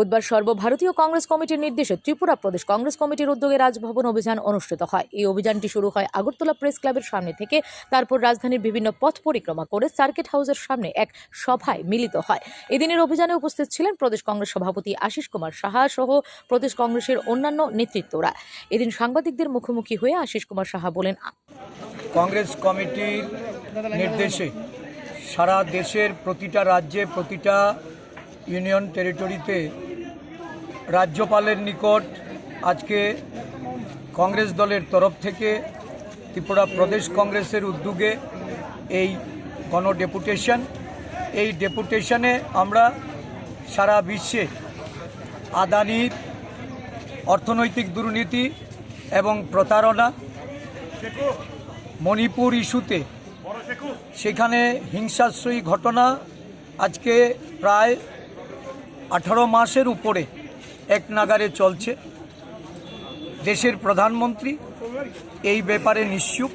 বুধবার সর্বভারতীয় কংগ্রেস কমিটির নির্দেশে ত্রিপুরা প্রদেশ কংগ্রেস কমিটির উদ্যোগে রাজভবন অভিযান অনুষ্ঠিত হয়। এই অভিযানটি শুরু হয় আগরতলা প্রেস ক্লাবের সামনে থেকে। তারপর রাজধানীর বিভিন্ন পথ পরিক্রমা করে সার্কিট হাউসের সামনে এক সভায় মিলিত হয়। এদিনের অভিযানে উপস্থিত ছিলেন প্রদেশ কংগ্রেস সভাপতি আশিস কুমার সাহা সহ প্রদেশ কংগ্রেসের অন্যান্য নেতৃত্বরা। এদিন সাংবাদিকদের মুখোমুখি হয়ে আশিস কুমার সাহা বলেন কংগ্রেস কমিটির নির্দেশে সারা দেশের প্রতিটা রাজ্যে প্রতিটা ইউনিয়ন টেরিটরিতে রাজ্যপালের নিকট আজকে কংগ্রেস দলের তরফ থেকে ত্রিপুরা প্রদেশ কংগ্রেসের উদ্যোগে এই গণ ডেপুটেশন এই ডেপুটেশনে আমরা সারা বিশ্বে আদানির অর্থনৈতিক দুর্নীতি এবং প্রতারণা মণিপুর ইস্যুতে সেখানে হিংসাশ্রয়ী ঘটনা আজকে প্রায় আঠারো মাসের উপরে এক নাগারে চলছে। দেশের প্রধানমন্ত্রী এই ব্যাপারে নিশ্চুপ।